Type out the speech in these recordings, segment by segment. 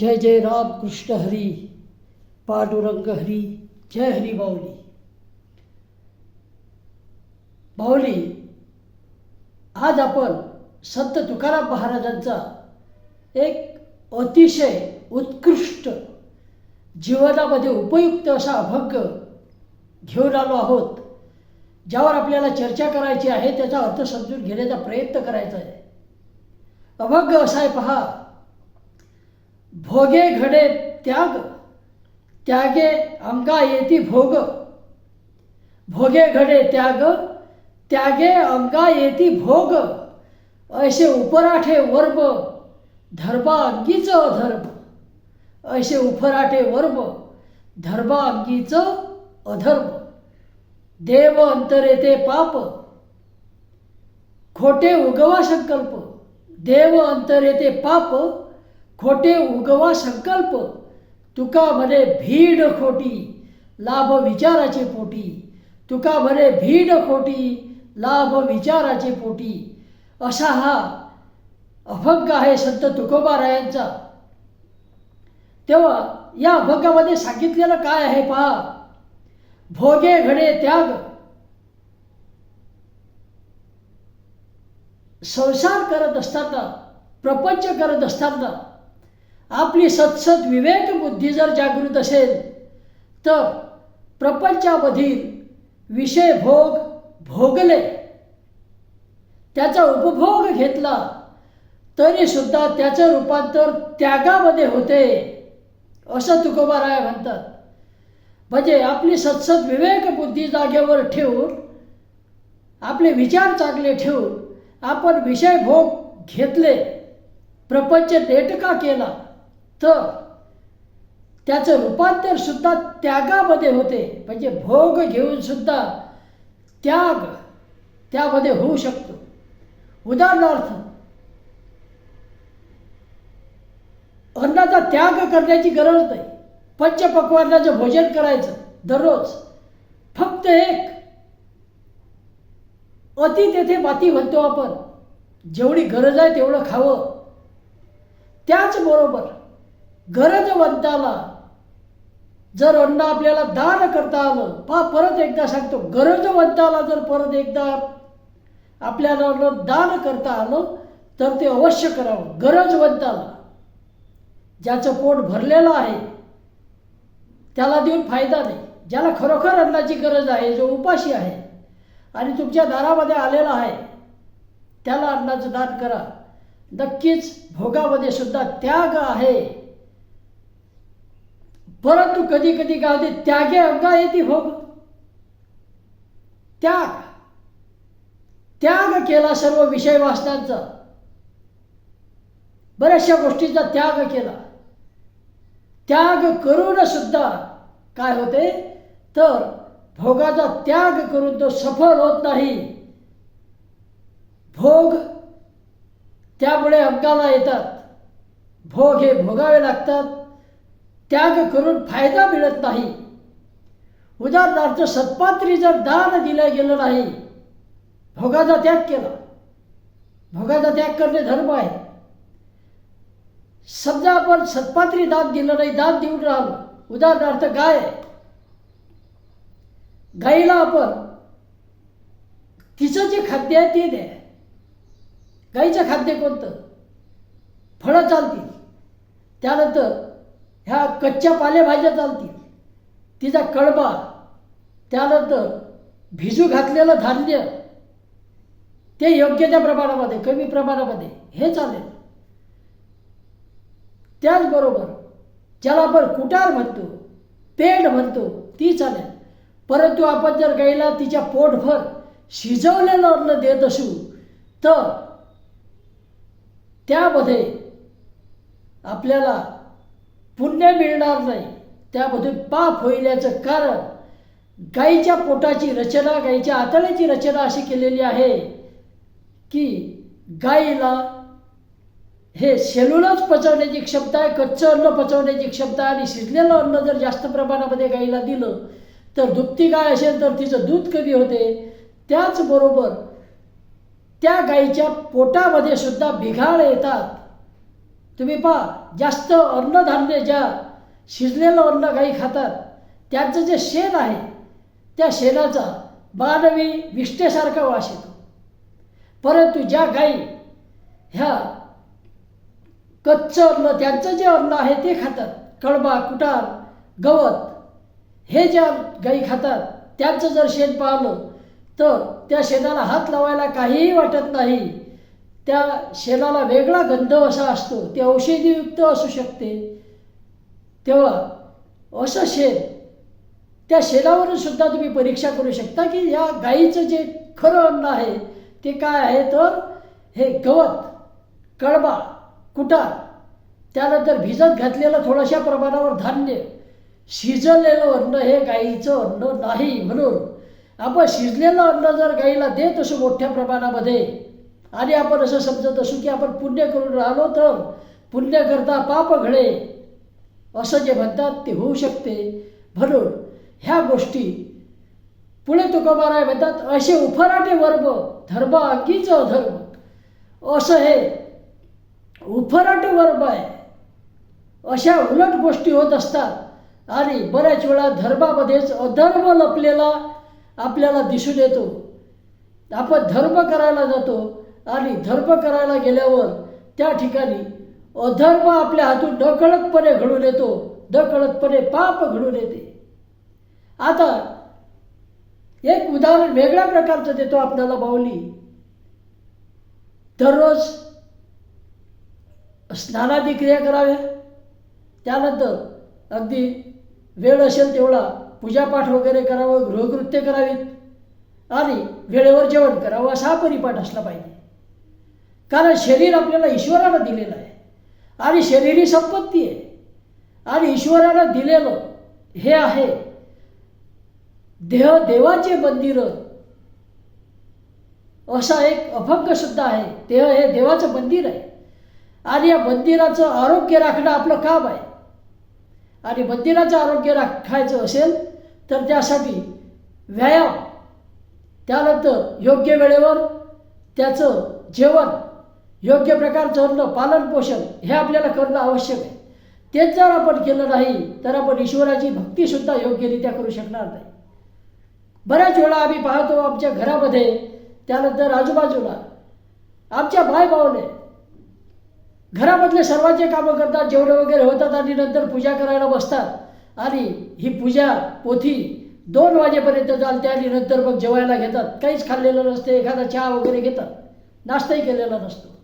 जय जय राम कृष्ण हरी पांडुरंग हरी जय हरी माऊली। माऊली आज आपण संत तुकाराम महाराजांचा एक अतिशय उत्कृष्ट जीवनामध्ये उपयुक्त असा अभंग घेऊन आलो आहोत ज्यावर आपल्याला चर्चा करायची आहे त्याचा अर्थ समजून घेण्याचा प्रयत्न करायचा आहे. अभंग असा आहे पहा भोगे घडे त्याग त्यागे अंगा येती भोग. भोगे घडे त्याग त्यागे अंगा येती भोग. असे उपराठे वर्ब धर्मा अंगीच अधर्म असे उपराठे वर्ब धर्मा अंगीच अधर्म देव अंतरेते पाप खोटे उगवा संकल्प. देव अंतरेते पाप खोटे उगवा संकल्प. तुका म्हणे भीड खोटी लाभ विचाराचे पोटी. तुका म्हणे भीड खोटी लाभ विचाराचे पोटी. असा हा अभंग आहे संत तुकोबारायांचा. तेव्हा या अभंगामध्ये सांगितलेलं काय आहे पहा. भोगे घडे त्याग. संसार करत असताना प्रपंच करत असताना आपली सत्सत विवेक बुद्धी जर जागृत असेल तर प्रपंचामधील विषय भोग भोगले. त्याचा उपभोग घेतला तरी सुद्धा त्याचं रूपांतर त्यागामध्ये होते असं तुकोबाराय म्हणतात. म्हणजे आपली सत्सत विवेक बुद्धी जागेवर ठेवून आपले विचार चांगले ठेवून आपण विषय भोग घेतले प्रपंच नेटका केला. तर त्याचं रूपांतर सुद्धा त्यागामध्ये होते. म्हणजे भोग घेऊन सुद्धा त्याग त्यामध्ये होऊ शकतो. उदाहरणार्थ अन्नाचा त्याग करण्याची गरज नाही. पंचपक्वांनाचं भोजन करायचं दररोज. फक्त एक अति तेथे माती म्हणतो आपण. जेवढी गरज आहे तेवढं खावं. त्याचबरोबर गरजवंताला जर अन्न आपल्याला दान करता आलं पहा परत एकदा सांगतो गरजवंताला जर परत एकदा आपल्याला अन्न दान करता आलं तर ते अवश्य करावं. गरजवंताला ज्याचं पोट भरलेलं आहे त्याला देऊन फायदा नाही. ज्याला खरोखर अन्नाची गरज आहे जो उपाशी आहे आणि तुमच्या दारामध्ये आलेला आहे त्याला अन्नाचं दान करा. नक्कीच भोगामध्ये सुद्धा त्याग आहे. परंतु कधी कधी काय होते त्यागे अंगा येते भोग. त्याग. त्याग केला सर्व विषय वाचनांचा बऱ्याचशा गोष्टींचा त्याग केला. त्याग करून सुद्धा काय होते? तर भोगाचा त्याग करून तो सफल होत नाही. भोग त्यामुळे अंगाला येतात. भोग हे भोगावे लागतात. त्याग करून फायदा मिळत नाही. उदाहरणार्थ सत्पात्री जर दान दिलं गेलं नाही भोगाचा त्याग केला. भोगाचा त्याग करणे धर्म आहे. समजा आपण सत्पात्री दान दिलं नाही दान देऊन राहिलो. उदाहरणार्थ गाय. गाईला आपण तिचं जे खाद्य आहे ते द्या. गाईचं खाद्य कोणतं? फळं चालतील. त्यानंतर ह्या कच्च्या पालेभाज्या चालतील. तिचा कळबा त्यानंतर भिजू घातलेलं धान्य ते योग्य त्या प्रमाणामध्ये कमी प्रमाणामध्ये हे चालेल. त्याचबरोबर ज्याला आपण कुटार म्हणतो पेंड म्हणतो ती चालेल. परंतु आपण जर गाईला तिच्या पोटभर शिजवलेलं अन्न देत असू तर त्यामध्ये आपल्याला पुण्य मिळणार नाही. त्यामध्ये पाप होईल याचं कारण गाईच्या पोटाची रचना गाईच्या आतड्याची रचना अशी केलेली आहे की गाईला हे सेल्युलच पचवण्याची क्षमता आहे कच्चं अन्न पचवण्याची क्षमता आहे आणि शिजलेलं अन्न जर जास्त प्रमाणामध्ये गाईला दिलं तर दुभती गाय असेल तर तिचं दूध कमी होते. त्याचबरोबर त्या गाईच्या पोटामध्ये सुद्धा बिघाड येतात. तुम्ही पहा जास्त अन्नधान्य ज्या शिजलेलं अन्न गाई खातात त्यांचं जे शेण आहे त्या शेणाचा मानवी विष्ठेसारखा वास येतो. परंतु ज्या गाई ह्या कच्चं अन्न त्यांचं जे अन्न आहे ते खातात. कडबा कुटार गवत हे ज्या गाई खातात त्यांचं जर शेण पाहिलं तर त्या शेणाला हात लावायला काहीही वाटत नाही. त्या शेणाला वेगळा गंध असा असतो ते औषधीयुक्त असू शकते. तेव्हा असं शेण त्या शेणावरून सुद्धा तुम्ही परीक्षा करू शकता की या गाईचं जे खरं अन्न आहे ते काय आहे तर हे गवत कडबा कुटार त्यानंतर भिजत घातलेलं थोड्याशा प्रमाणावर धान्य शिजलेलं अन्न हे गाईचं अन्न नाही म्हणून. आपण शिजलेलं अन्न जर गाईला देत असू मोठ्या प्रमाणामध्ये आणि आपण असं समजत असू की आपण पुण्य करून राहिलो तर पुण्य करता पाप घडे. असं जे म्हणतात ते होऊ शकते. म्हणून ह्या गोष्टी पुढे तुकोबाराय म्हणतात असे उफराटे वर्ग धर्म अंगीच अधर्म. असं हे उफराट वर्ग आहे. अशा उलट गोष्टी होत असतात. आणि बऱ्याच वेळा धर्मामध्येच अधर्म लपलेला आपल्याला दिसून येतो. आपण धर्म करायला जातो. आणि धर्म करायला गेल्यावर त्या ठिकाणी अधर्म आपल्या हातून ढकळतपणे घडून येतो ढकळतपणे पाप घडून येते. आता एक उदाहरण वेगळ्या प्रकारचं देतो आपल्याला बाहुली. दररोज स्नानादी क्रिया कराव्या. त्यानंतर अगदी वेळ असेल तेवढा पूजापाठ वगैरे करावं गृहकृत्य करावीत. आणि वेळेवर जेवण करावं असा परिपाठ असला पाहिजे. कारण शरीर आपल्याला ईश्वरानं दिलेलं आहे. आणि शरीर ही संपत्ती आहे. आणि ईश्वरानं दिलेलं हे आहे. देह देवाचे मंदिर. असा एक अभंग सुद्धा आहे. देह हे देवाचं मंदिर आहे. आणि या मंदिराचं आरोग्य राखणं आपलं काम आहे. आणि मंदिराचं आरोग्य राखायचं असेल तर त्यासाठी व्यायाम त्यानंतर योग्य वेळेवर त्याचं जेवण योग्य प्रकारचं अन्न पालनपोषण हे आपल्याला करणं आवश्यक आहे. तेच जर आपण केलं नाही तर आपण ईश्वराची भक्तीसुद्धा योग्यरित्या करू शकणार नाही. बऱ्याच वेळा आम्ही पाहतो आमच्या घरामध्ये त्यानंतर आजूबाजूला आमच्या बाय भावने घरामधले सर्वांचे कामं करतात जेवणं वगैरे होतात आणि नंतर पूजा करायला बसतात. आणि ही पूजा पोथी दोन वाजेपर्यंत चालते आणि नंतर मग जेवायला घेतात. काहीच खाल्लेलं नसते एखादा चहा वगैरे घेतात. नाश्ताही केलेला नसतो.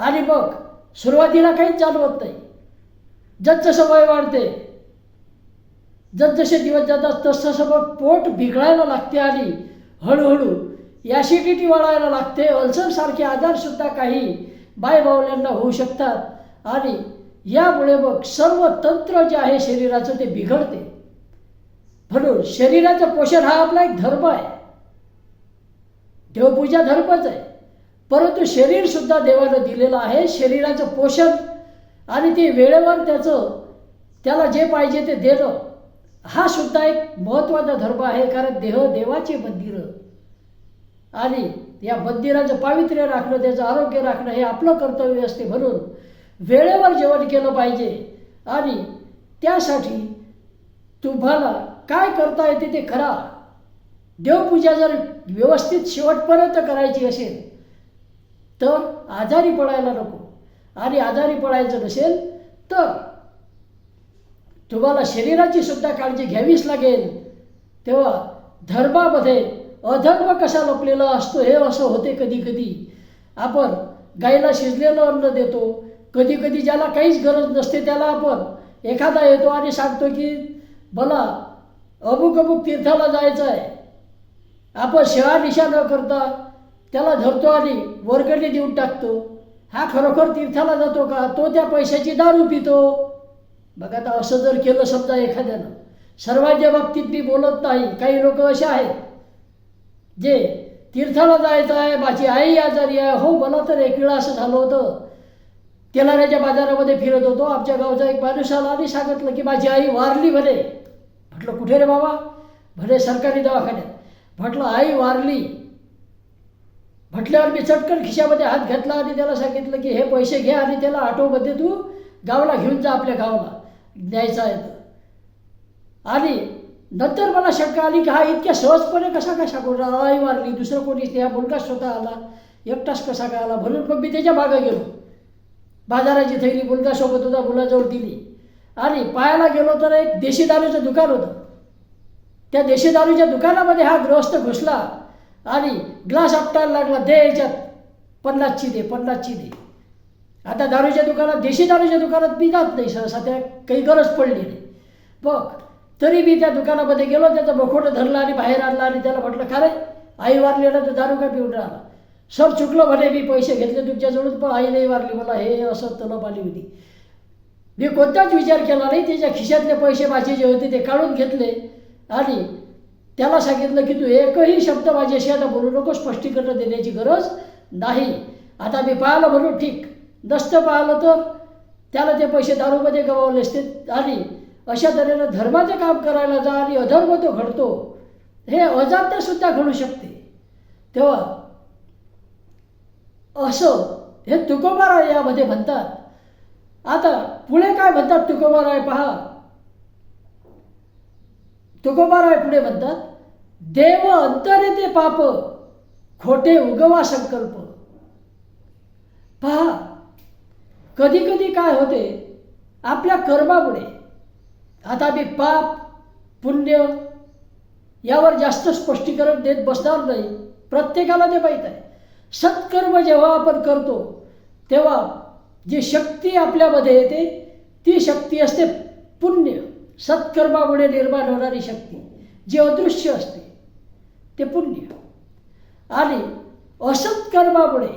आणि मग सुरुवातीला काहीच चालवत नाही. जसजसं वय वाढते जसजसे दिवस जातात तसतसं मग पोट बिघडायला लागते आणि हळूहळू ॲसिडिटी वाढायला लागते अल्सरसारखे आजारसुद्धा काही बायबावल्यांना होऊ शकतात. आणि यामुळे मग सर्व तंत्र जे आहे शरीराचं ते बिघडते. म्हणून शरीराचं पोषण हा आपला एक धर्म आहे. देवपूजा धर्मच आहे. परंतु शरीरसुद्धा देवानं दिलेलं आहे. शरीराचं पोषण आणि ते वेळेवर त्याचं त्याला जे पाहिजे ते देणं हा सुद्धा एक महत्त्वाचा धर्म आहे. कारण देह देवाचे मंदिरं आणि या मंदिराचं पावित्र्य राखणं त्याचं आरोग्य राखणं हे आपलं कर्तव्य असते म्हणून वेळेवर जेवण केलं पाहिजे. आणि त्यासाठी तुम्हाला काय करता येते ते करा. देवपूजा जर व्यवस्थित शेवटपर्यंत करायची असेल तर आजारी पडायला नको. आणि आजारी पडायचं नसेल तर तुम्हाला शरीराची सुद्धा काळजी घ्यावीच लागेल. तेव्हा धर्मामध्ये अधर्म कसा लपलेला असतो हे असं होते कधी कधी आपण गाईला शिजलेलं अन्न देतो. कधी कधी ज्याला काहीच गरज नसते त्याला आपण एखादा येतो आणि सांगतो की मला अमुक अमुक तीर्थाला जायचं आहे आपण शेळा निशा न करता त्याला धरतो आणि वर्गणी देऊन टाकतो. हा खरोखर तीर्थाला जातो का? तो त्या पैशाची दारू पितो. बघा आता असं जर केलं समजा एखाद्यानं. सर्वांच्या बाबतीत मी बोलत नाही. काही लोक असे आहेत. जे तीर्थाला जायचं आहे माझी आई आजारी आहे. हो मला तर एक वेळा असं झालं होतं. तेलाऱ्याच्या बाजारामध्ये फिरत होतो. आमच्या गावचा एक माणूस आला आणि सांगितलं की माझी आई वारली म्हणे. म्हटलं कुठे रे बाबा? म्हणे सरकारी दवाखान्यात. म्हटलं आई वारली. म्हटल्यावर मी चटकन खिशामध्ये हात घातला आणि त्याला सांगितलं की हे पैसे घे आणि त्याला ऑटोमध्ये तू गावाला घेऊन जा आपल्या गावाला. न्यायचा आहे तर आणि नंतर मला शंका आली की हा इतक्या सहजपणे कसा कसा कोण आई मारली दुसरं कोणी त्या मुलगा स्वतः आला. एकटाच कसा काय आला? म्हणून मग मी त्याच्या मागं गेलो. बाजाराची थैली मुलगासोबत होता मुलाजवळ दिली. आणि पायाला गेलो तर एक देशी दारूचं दुकान होतं. त्या देशी दारूच्या दुकानामध्ये हा गृहस्थ घुसला. आणि ग्लास आपटायला लागला दे याच्यात. पन्नासची दे पन्नासची दे. आता दारूच्या दुकानात देशी दारूच्या दुकानात मी जात नाही सहसा त्या काही गरज पडली नाही. बघ तरी मी त्या दुकानामध्ये गेलो त्याचं बखोटं धरलं आणि बाहेर आणलं आणि त्याला म्हटलं खरे आई वारली ना तर दारू का पिऊन राहिला? सर चुकलं म्हणे मी पैसे घेतले तुमच्याजवळून पण आई नाही वारली. मला हे असं तलप आली होती. मी कोणताच विचार केला नाही त्याच्या खिशातले पैसे माझे जे होते ते काढून घेतले. आणि त्याला सांगितलं की तू एकही शब्द माझ्याशी आता बोलू नको स्पष्टीकरण देण्याची गरज नाही. आता मी पाहिलं म्हणून ठीक. दस्त पाहिलं तर त्याला ते पैसे दारूमध्ये गमावले असते. आणि अशा तऱ्हेनं धर्माचं काम करायला जा आणि अधर्म तो घडतो. हे अजात्यसुद्धा घडू शकते. तेव्हा असं हे तुकोबाराय यामध्ये म्हणतात. आता पुढे काय म्हणतात तुकोबाराय? पहा. तुकोबाराय पुढे म्हणतात देव अंतरे ते पाप खोटे उगवा संकल्प. पहा कधी कधी काय होते आपल्या कर्मामुळे. आता मी पाप पुण्य यावर जास्त स्पष्टीकरण देत बसणार नाही प्रत्येकाला ते माहीत आहे. सत्कर्म जेव्हा आपण करतो तेव्हा जी शक्ती आपल्यामध्ये येते ती शक्ती असते पुण्य. सत्कर्मामुळे निर्माण होणारी शक्ती जी अदृश्य असते. ते पुण्य. आणि असत्कर्मामुळे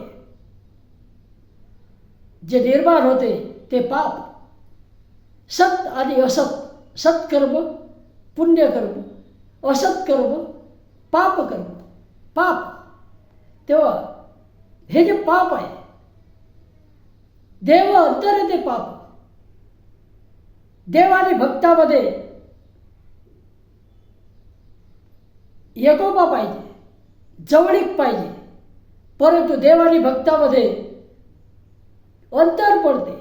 जे निर्माण होते ते पाप. सत आणि असत सत्कर्म पुण्यकर्म असत्कर्म पापकर्म पाप. तेव्हा हे जे पाप आहे देव अंतर ते पाप. देव आणि भक्तामध्ये एकोपा पाहिजे जवळीक पाहिजे परंतु देव आणि भक्तामध्ये अंतर पडते.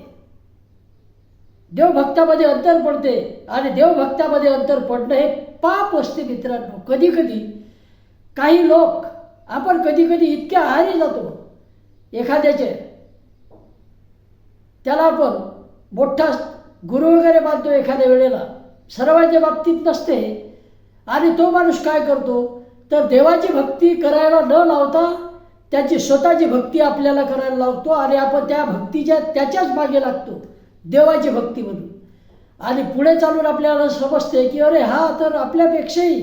देवभक्तामध्ये अंतर पडते आणि देवभक्तामध्ये अंतर पडणं हे पाप असते मित्रांनो. कधी कधी काही लोक आपण कधी कधी इतक्या आहारी जातो एखाद्याचे त्याला आपण मोठा गुरु वगैरे मानतो एखाद्या वेळेला सर्वांच्या बाबतीत नसते आणि तो माणूस काय करतो? तर देवाची भक्ती करायला न लावता त्याची स्वतःची भक्ती आपल्याला करायला लावतो आणि आपण त्या भक्तीच्या त्याच्याच मागे लागतो देवाची भक्ती म्हणून. आणि पुढे चालून आपल्याला समजते की अरे हा तर आपल्यापेक्षाही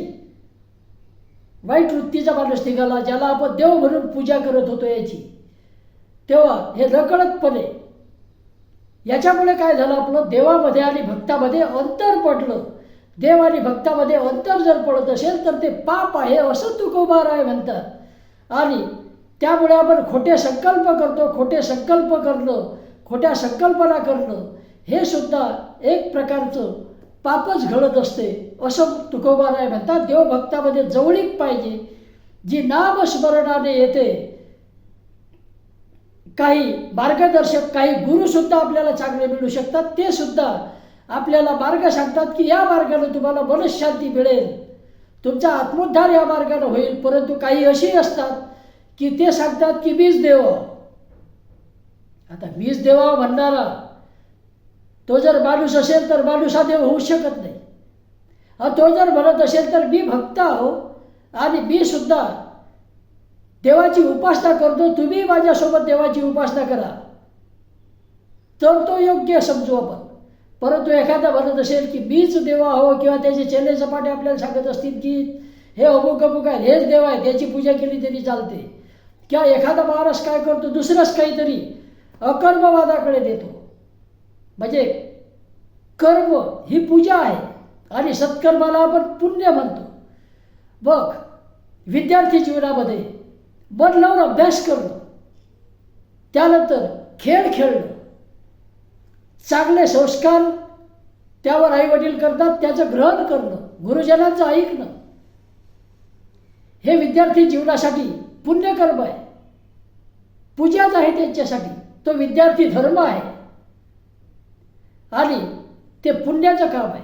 वाईट वृत्तीचा माणूस निघाला ज्याला आपण देव म्हणून पूजा करत होतो याची. तेव्हा हे नकळतपणे याच्यामुळे काय झालं आपलं? देवामध्ये आणि भक्तामध्ये अंतर पडलं. देव आणि भक्तामध्ये अंतर जर पडत असेल तर ते पाप आहे असं तुकोबार आहे म्हणतात आणि त्यामुळे आपण खोटे संकल्प करतो खोटे संकल्प करणं खोट्या संकल्पना करणं हे सुद्धा एक प्रकारचं पापच घडत असते असं तुकोबाराय म्हणतात. देवभक्तामध्ये जवळीक पाहिजे. जी नामस्मरणाने येते काही मार्गदर्शक काही गुरुसुद्धा आपल्याला चांगले मिळू शकतात ते सुद्धा आपल्याला मार्ग सांगतात की या मार्गाने तुम्हाला मनशांती मिळेल. तुमचा आत्मोद्धार या मार्गाने होईल. परंतु काही अशी असतात की ते सांगतात की मीच देव. आता मीच देवा म्हणणारा तो जर माणूस असेल तर माणूस हा देव होऊ शकत नाही. आणि तो जर म्हणत असेल तर मी भक्त आहो आणि मी सुद्धा देवाची उपासना करतो. तुम्ही माझ्यासोबत देवाची उपासना करा. तर तो योग्य समजू आपण. परंतु एखादा म्हणत असेल की मीच देवा हो किंवा त्याचे चेले सपाटे आपल्याला सांगत असतील की हे अमुक अमुक आहे हेच देव आहे त्याची पूजा केली तरी चालते. किंवा एखादा महाराज काय करतो? दुसरंच काहीतरी अकर्मवादाकडे देतो म्हणजे कर्म ही पूजा आहे आणि सत्कर्माला आपण पुण्य म्हणतो. बघ विद्यार्थी जीवनामध्ये मन लावून अभ्यास करणं त्यानंतर खेळ खेळणं चांगले संस्कार त्यावर आईवडील करतात त्याचं ग्रहण करणं गुरुजनांचं ऐकणं. हे विद्यार्थी जीवनासाठी पुण्यकर्म आहे. पूजाच आहे त्यांच्यासाठी. तो विद्यार्थी धर्म आहे. आणि ते पुण्याचं काम आहे.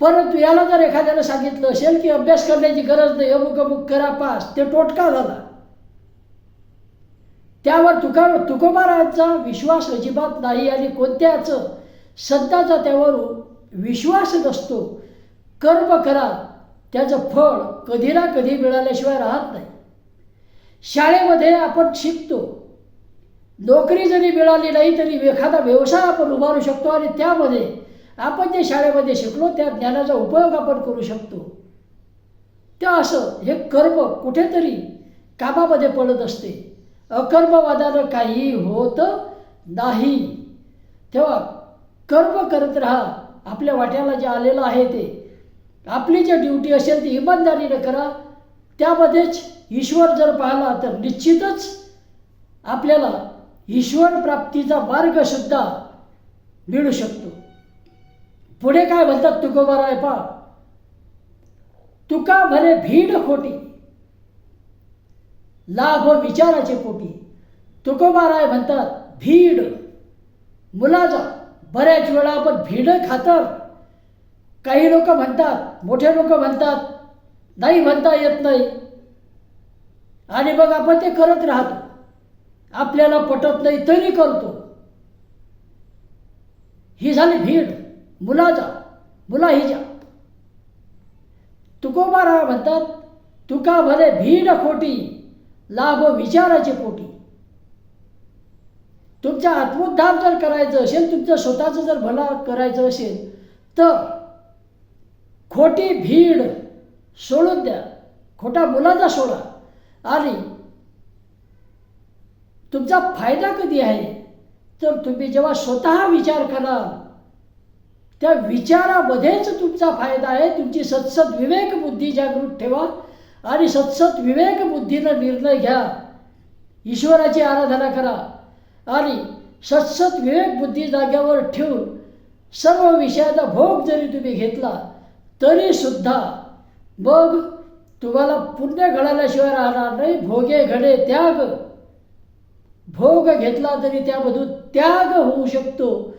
परंतु याला जर एखाद्याला सांगितलं असेल की अभ्यास करण्याची गरज नाही अमुक अमुक करा पास ते टोटका झाला. त्यावर तुका तुकोबारायांचा विश्वास अजिबात नाही आणि कोणत्याच संतांचा त्यावर विश्वास नसतो. कर्म करा. त्याचं फळ कधी ना कधी मिळाल्याशिवाय राहत नाही. शाळेमध्ये आपण शिकतो. नोकरी जरी मिळाली नाही तरी एखादा व्यवसाय आपण उभारू शकतो आणि त्यामध्ये आपण जे शाळेमध्ये शिकलो त्या ज्ञानाचा उपयोग आपण करू शकतो. त्या असं हे कर्म कुठेतरी कामामध्ये पडत असते. अकर्मवादानं काही होत नाही. तेव्हा कर्म करत राहा. आपल्या वाट्याला जे आलेलं आहे ते. आपली जी ड्युटी असेल ती इमानदारीनं करा. त्यामध्येच ईश्वर जर पाहिला तर निश्चितच आपल्याला ईश्वर प्राप्तीचा मार्गसुद्धा मिळू शकतो. पुढे काय म्हणतात तुकोबाराय पा? तुका भले भीड खोटी. लाभ विचाराचे पोटी तुकोबाराय म्हणतात भीड. मुलाचा बऱ्याच वेळा आपण भीड खातर. काही लोक म्हणतात मोठे लोक म्हणतात नाही म्हणता येत नाही. आणि मग आपण ते करत राहतो. आपल्याला पटत नाही तरी करतो. ही झाली भीड. मुलाचा मुला हिजा तुकोबाराय म्हणतात तुका भले भीड खोटी लाभ विचाराचे पोटी. तुमचा आत्मोद्धार जर करायचं असेल तुमचं स्वतःचं जर भला करायचं असेल तर खोटी भीड सोडून द्या. खोटा मुलाचा सोडा. आणि तुमचा फायदा कधी आहे? तर तुम्ही जेव्हा स्वतः विचार कराल त्या विचारामध्येच तुमचा फायदा आहे. तुमची सत्सद विवेक बुद्धी जागृत ठेवा. आणि सतसत विवेक बुद्धीनं निर्णय घ्या. ईश्वराची आराधना करा. आणि सतसत विवेक बुद्धी जाग्यावर ठेवून सर्व विषयाचा भोग जरी तुम्ही घेतला तरी सुद्धा मग तुम्हाला पुण्य घडाल्याशिवाय राहणार नाही. भोगे घडे त्याग. भोग घेतला तरी त्यामधून त्याग होऊ शकतो.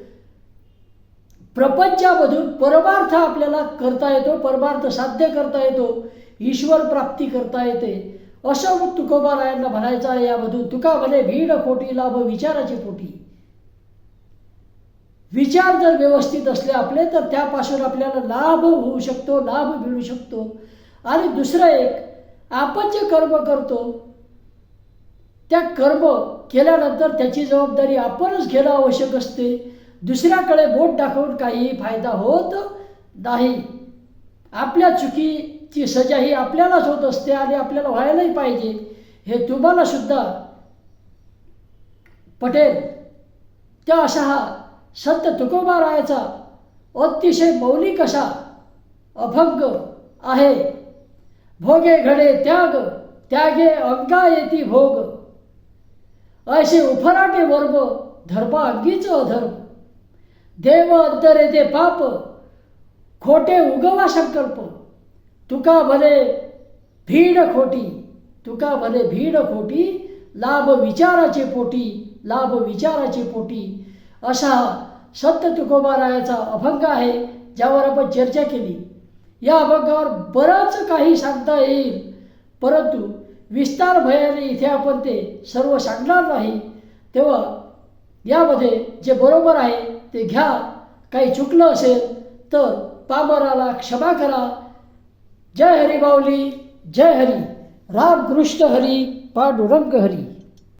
प्रपंचामधून परमार्थ आपल्याला करता येतो परमार्थ साध्य करता येतो. ईश्वर प्राप्ती करता येते. असं तुकोबारायांना म्हणायचा आहे यामधून तुका म्हणे भीड खोटी लाभ विचाराची पोटी विचार जर व्यवस्थित असले आपले तर त्यापासून आपल्याला लाभ होऊ शकतो लाभ मिळू शकतो. आणि दुसरं एक आपण जे कर्म करतो त्या कर्म केल्यानंतर त्याची जबाबदारी आपणच घेणं आवश्यक असते. दुसऱ्याकडे बोट दाखवून काही फायदा होत नाही. आपल्या चुकी ती सजा ही आपल्यालाच होत असते आणि आपल्याला व्हायलाही पाहिजे. हे तुम्हाला सुद्धा पटेल त्या असा हा संत तुकोबारायाचा अतिशय मौलिक असा अभंग आहे. भोगे घडे त्याग त्यागे अंगा येती भोग. ऐसे उफराटे वर्ब धर्मा अंगीच अधर्म. देव अंतरे ते पाप खोटे उगवा संकल्प. तुका भले भीड खोटी तुका भले भीड खोटी लाभ विचाराचे पोटी लाभ विचाराचे पोटी. असा सत्य तुकोबारायाचा अभंग आहे ज्यावर आपण चर्चा केली. या अभंगावर बरंच काही सांगता येईल. परंतु विस्तार भयाने इथे आपण ते सर्व सांगणार नाही. तेव्हा यामध्ये जे बरोबर आहे ते घ्या. काही चुकलं असेल तर पामराला क्षमा करा. जय हरी बावली जय हरी. रामकृष्ण हरी पांडुरंग हरी.